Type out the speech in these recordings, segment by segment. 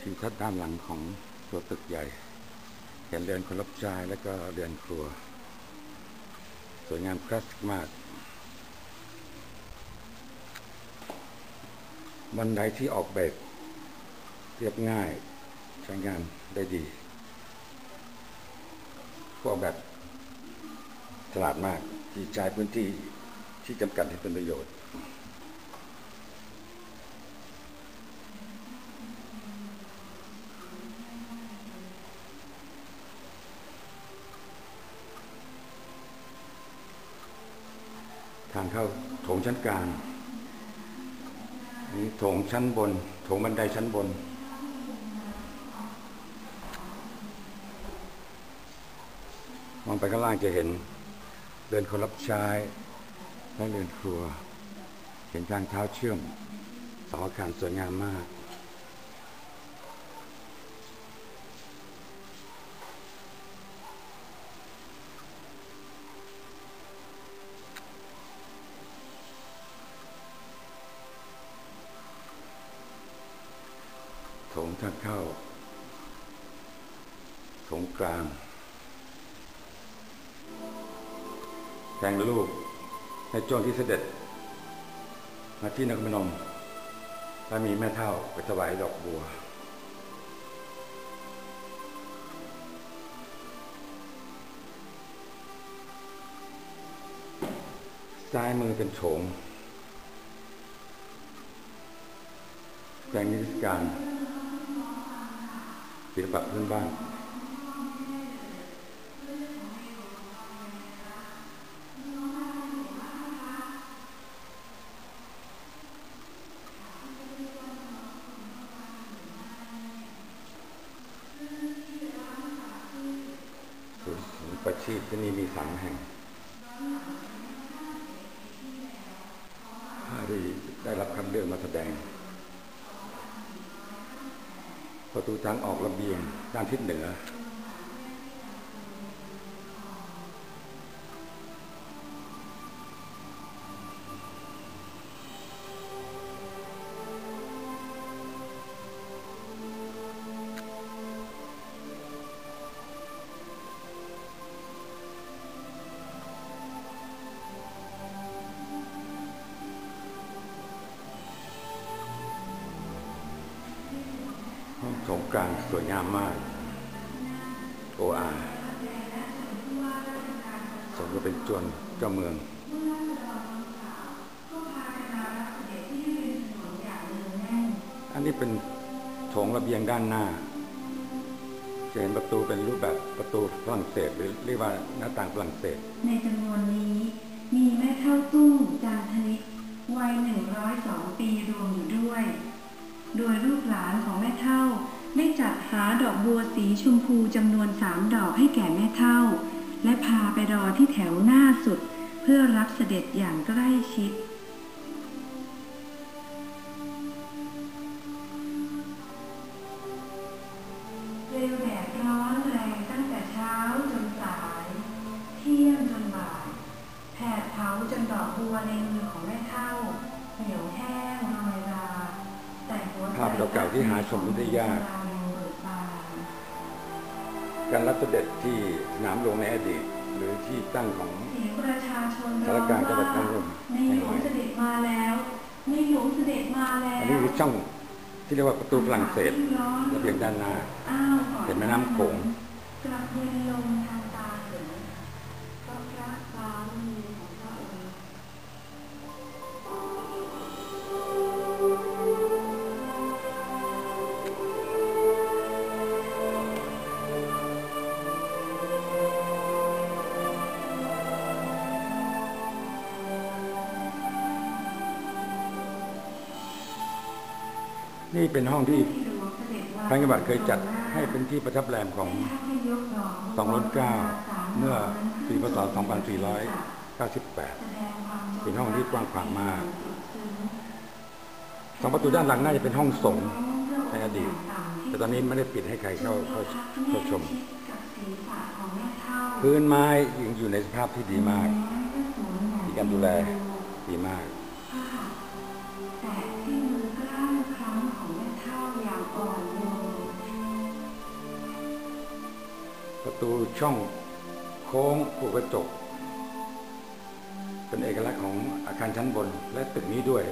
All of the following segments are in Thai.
ทิวทัศน์ด้านหลังของตัวตึกใหญ่ เห็นเรือนคนรับใช้แล้วก็เรือนครัว สวยงามคลาสสิกมาก บันไดที่ออกแบบเรียบง่ายใช้งานได้ดีพวกแบบฉลาดมากที่ใช้พื้นที่ที่จำกัดให้เป็นประโยชน์ เข้าโถงชั้นกลางนี่โถงชั้นบนโถงบันไดชั้นบน มองไปข้างล่างจะเห็น เดินคนรับใช้และเดินครัว เห็นทางเท้าเชื่อมสองอาคารสวยงามมาก ทางเข้าโถงกลาง แทงลูกในช่วงที่เสด็จ มาที่นครพนมและมีแม่เท่าไปถวายดอกบัว ซ้ายมือเป็นโถงแปลงนิทรรศการ ศิลปะพื้นบ้านศูนย์ศิลปาชีพที่นี่มีสามแห่งที่ได้รับคำเลือกมาแสดง ประตูทางออกระเบียงด้านทิศเหนือ กลางสวยงามมากโออาสมกับเป็นจวนเจ้าเมืองอันนี้เป็นโถงระเบียงด้านหน้าจะเห็นประตูเป็นรูปแบบประตูฝรั่งเศสหรือเรียกว่าหน้าต่างฝรั่งเศส ในจำนวนนี้ มีแม่เท่าตุ้งจานทนิกวัย 102 ปีรวมอยู่ด้วย โดยลูกหลานของแม่เท่า ได้จัดหาดอกบัวสีชมพูจำนวนสามดอกให้แก่แม่เท่า และพาไปรอที่แถวหน้าสุด เพื่อรับเสด็จอย่างใกล้ชิดเปลวแดดร้อนแรงตั้งแต่เช้าจนสาย เที่ยงจนบ่าย แผดเผาจนดอกบัวในมือ เก่าๆที่หาชมได้ยาก การรับเสด็จที่สนามหลวงในอดีต หรือที่ตั้งของเสียงประชาชนสารกางจังหวัดนครในหลวงเสด็จมาแล้วในหลวงเสด็จมาแล้วอันนี้คือช่องที่เรียกว่าประตูฝรั่งเศสระเบียงด้านหน้าเห็นแม่น้ำโขงกลับเย็นลงทาง นี่เป็นห้องที่ที่หลวงเสด็จวางพระนิบัติเคยจัดให้เป็นที่ประทับแรมของสองร้อยเก้าเมื่อปีพศ 2498แสดงความจงเป็นห้องที่กว้างขวางมากสองประตูด้านหลังน่าจะเป็นห้องสงฆ์ในอดีต แต่ตอนนี้ไม่ได้ปิดให้ใครเข้าเข้าเข้าชม พื้นไม้ยังอยู่ในสภาพที่ดีมาก มีการดูแลดีมาก ประตูช่องโค้งผูกกระจก เป็นเอกลักษณ์ของอาคารชั้นบนและตึกนี้ด้วย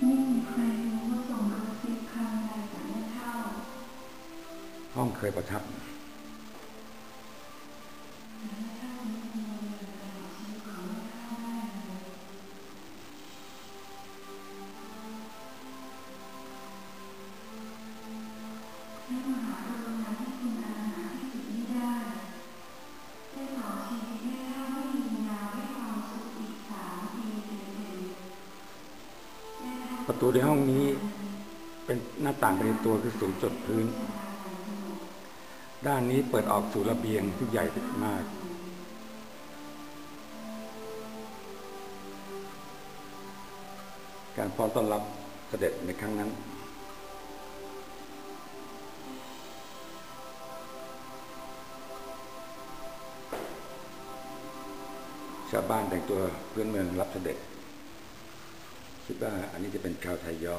ไม่มีใครรู้ว่าส่งกระซิบคำใดจากแม่เท่าห้องเคยประทับ ประตูในห้องนี้เป็นหน้าต่างไปในตัวคือสูงจดพื้น ด้านนี้เปิดออกสู่ระเบียงที่ใหญ่มาก การพร้อมต้อนรับเสด็จในครั้งนั้นชาวบ้านแต่งตัวเพื้นเมืองรับเสด็จ คิดว่าอันนี้จะเป็นชาวไทยย้อ